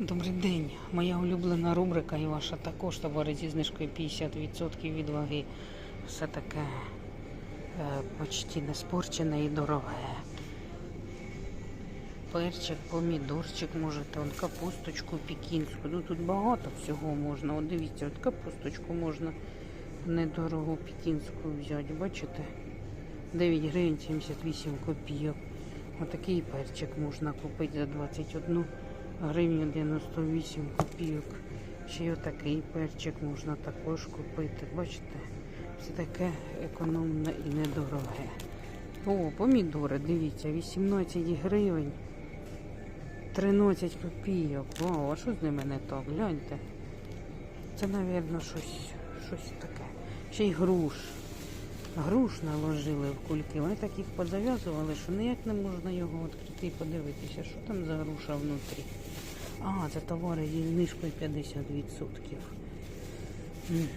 Добрий день. Моя улюблена рубрика і ваша також товари зі знижкою 50% від ваги. Все таке е, почти не спорчене і дороге. Перчик, помідорчик можете, от капусточку пікінську. Ну тут багато всього можна. От дивіться, от капусточку можна недорогу пікінську взяти. Бачите? 9 гривень 78 копійок. Отакий перчик можна купити за 21 гривню 98 копійок. Ще й отакий перчик можна також купити. Бачите? Все таке економне і недороге. О, помідори, дивіться, 18 гривень. 13 копійок. Вау, а що з ними не так? Гляньте. Це, мабуть, щось, щось таке. Ще й груш. Груш наложили в кульки. Вони так їх позав'язували, що ніяк не можна його відкрити і подивитися, що там за груша внутрі. А, це товари зі знижкою 50%. М.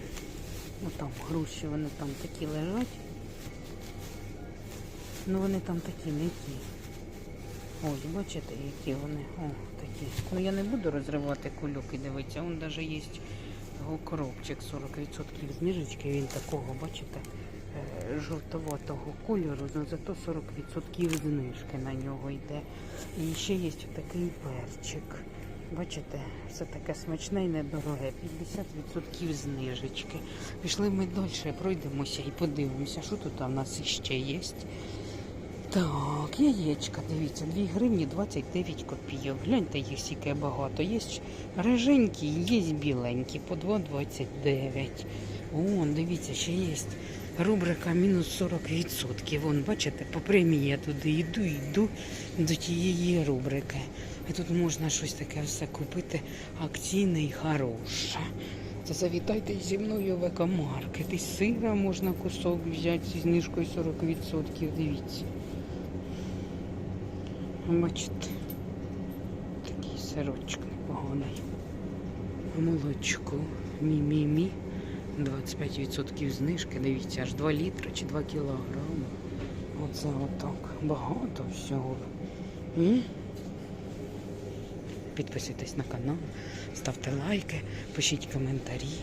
Ну там груші, вони там такі лежать. Ну вони там такі ті. Ось, бачите, які вони. О, такі. Ну я не буду розривати кульок і дивитися. Вон навіть є коробчик 40% знижечки. Він такого, бачите, жовтоватого кольору, але зато 40% знижки на нього йде. І ще є такий перчик. Бачите, все таке смачне і недороге. 50% знижечки. Пішли ми далі, пройдемося і подивимося, що тут у нас іще є. Так, яєчка, дивіться, 2 гривні 29 копійок. Гляньте, їх стільки багато. Є риженькі, є біленькі, по 2,29. О, дивіться, ще є рубрика мінус 40%. Вон, бачите, по премії я туди йду, йду до тієї рубрики. І тут можна щось таке все купити акційне і хороше. Це завітайте зі мною в екомаркет. І сира можна кусок взяти зі знижкою 40%. Дивіться. Бачите, такий сирочок непоганий. Молочко. Мі-мі-мі. 25% знижки. Дивіться, аж 2 літри чи 2 кілограми. Оце отак. Багато всього. М? Підписуйтесь на канал, ставте лайки, пишіть коментарі.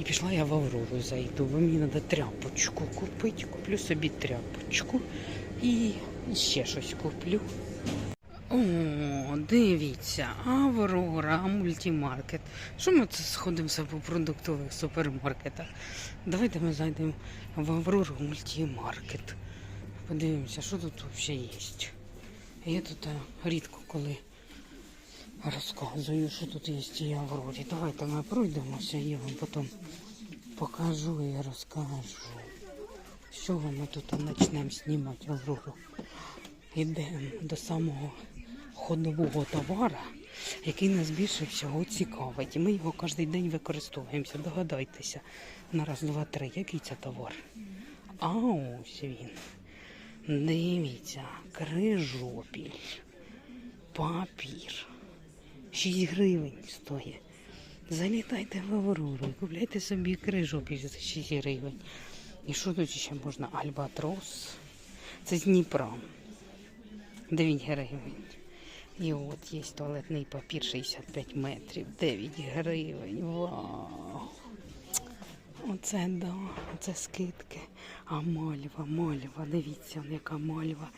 І пішла я в Аврору зайду, бо мені треба тряпочку купити. Куплю собі тряпочку і ще щось куплю. О, дивіться, Аврора, мультимаркет. Що ми це сходимося по продуктових супермаркетах? Давайте ми зайдемо в Аврору мультимаркет. Подивимося, що тут взагалі є. Я тут е, рідко коли розказую, що тут є в Аврорі. Давайте ми пройдемося, я вам потім покажу і розкажу. Чого ми тут почнемо знімати Аврору? Йдемо до самого ходового товара, який нас більше всього цікавить. І ми його кожен день використовуємося. Догадайтеся. На раз, два, три. Який це товар? А ось він. Дивіться, крижопіль, папір. 6 гривень стоїть. Залітайте в Аврору і купляйте собі крижопіль за 6 гривень. І що тут ще можна? Альбатрос. Це з Дніпра. 9 гривень. І от є туалетний папір 65 метрів, 9 гривень. Вау! Оце да, оце скидки. А мальва, мальва, дивіться, яка мальва.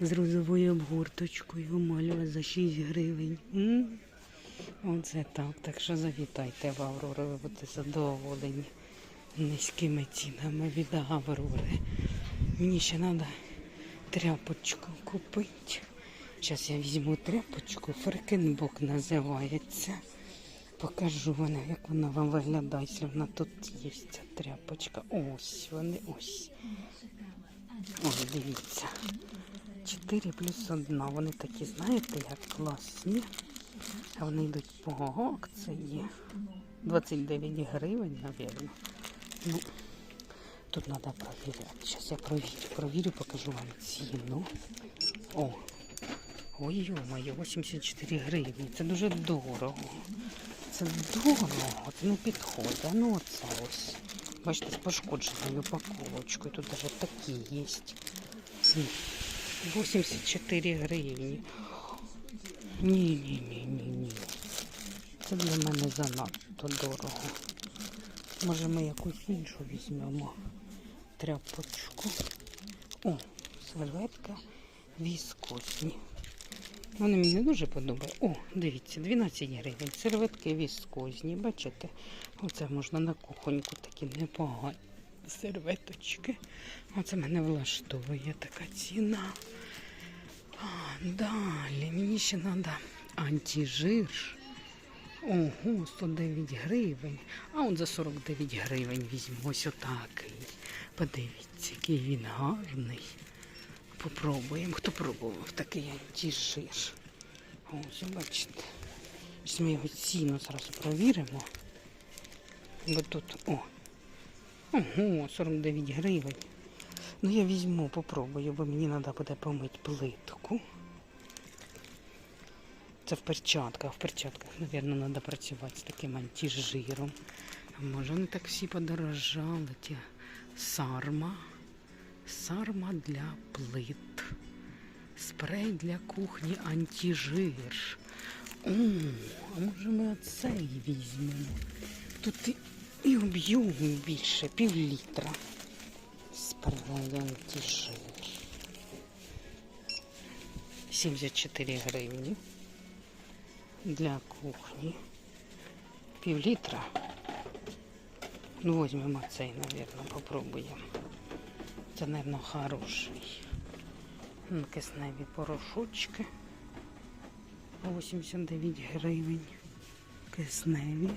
З розовою обгорточкою мальва за 6 гривень. М? Оце так. Так що завітайте в Аврору, ви будете задоволені низькими цінами від Аврори. Мені ще треба тряпочку купити. Зараз я візьму тряпочку, фрекенбок називається. Покажу вона, як вона вам виглядає, якщо вона тут є ця тряпочка. Ось вони, ось. Ось, дивіться. 4 плюс 1. Вони такі, знаєте, як класні. А вони йдуть по акції. 29 гривень, мабуть. Ну, тут треба провіряти. Зараз я провірю. Провірю, покажу вам ціну. О, ой йо-моє, 84 гривні. Це дуже дорого. Це дорого, це не підходить. А Ну оце ось. Бачите, з пошкодженою упаковочкою. Тут навіть такі є. 84 гривні. Ні, ні, ні, ні, ні. Це для мене занадто дорого. Може ми якусь іншу візьмемо тряпочку. О, серветка віскозні. Вони мені дуже подобаються. О, дивіться, 12 гривень. Серветки віскозні, бачите? Оце можна на кухоньку такі непогані серветочки. Оце мене влаштовує така ціна. А, далі мені ще треба антижир. Ого, 109 гривень. А от за 49 гривень візьму ось отакий. Подивіться, який він гарний. Попробуємо. Хто пробував такий антижир? Ось, бачите. Ось ми його ціну зараз провіримо. Бо тут, о, ого, 49 гривень. Ну я візьму, попробую, бо мені треба буде помити плитку. Це в перчатках. В перчатках, мабуть, треба працювати з таким антижиром. А може вони так всі подорожали. Ті сарма. Сарма для плит. Спрей для кухні антижир. О, а може ми оцей візьмемо? Тут і, і об'єму більше, пів літра. Спрей антижир. 74 гривні для кухні. Пів літра. Ну, візьмемо цей, мабуть, попробуємо. Це, мабуть, хороший. Ну, Кисневі порошочки. 89 гривень. Кисневі.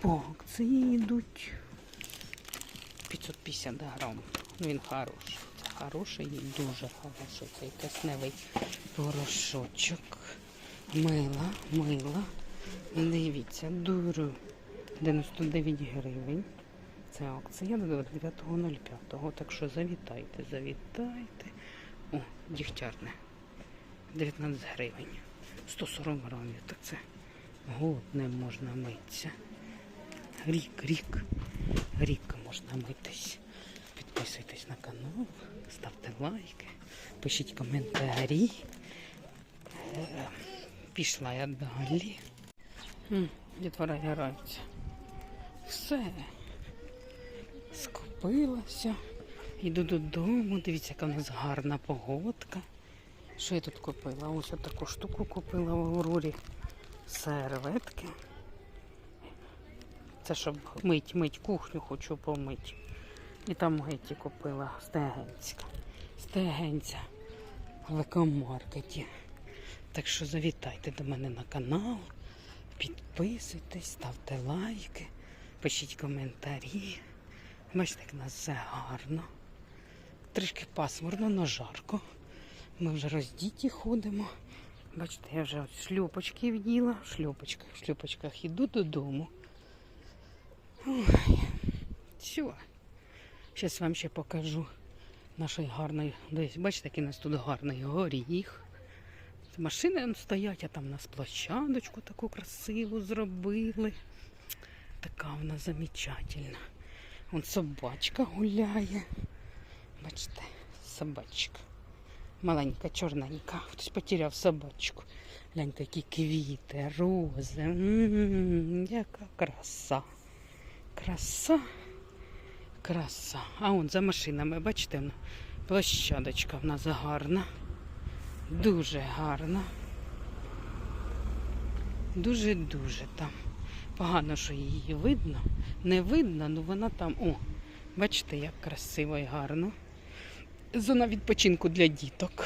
По акції йдуть. 550 грам. Ну, він хороший. Це хороший і дуже хороший цей кисневий порошочок. Мила, мила. Дивіться, дуру 99 гривень. Це акція до 9.05. Так що завітайте, завітайте. О, дігтярне. 19 гривень. 140 грамів. Так це год можна митися. Рік, рік. Рік можна митись. Підписуйтесь на канал, ставте лайки, пишіть коментарі. Е, Пішла я далі. Дітвора грається. Все. Скупилася. Йду додому. Дивіться, яка в нас гарна погодка. Що я тут купила? Ось таку штуку купила в Аврорі. Серветки. Це щоб мить, мить кухню хочу помити. І там геті купила стегенська. Стегенця в екомаркеті. Так що завітайте до мене на канал, підписуйтесь, ставте лайки, пишіть коментарі. Бачите, як у нас все гарно. Трішки пасмурно, але жарко. Ми вже роздіті ходимо. Бачите, я вже от шлюпочки вділа, в шлюпочках, в шлюпочках іду додому. Ой, все. Зараз вам ще покажу наш гарний. Десь, бачите, який у нас тут гарний горіх. Машини стоять, а там у нас площадочку таку красиву зробили. Така вона замечательна. Вон собачка гуляє. Бачите, собачка. Маленька, чорненька. Хтось потеряв собачку. Гляньте, які квіти, рози. М-м-м, яка краса. Краса. Краса. А он за машинами, бачите, площадочка в нас гарна. Дуже гарна. Дуже-дуже там. Погано, що її видно. Не видно, але вона там. О, бачите, як красиво і гарно. Зона відпочинку для діток.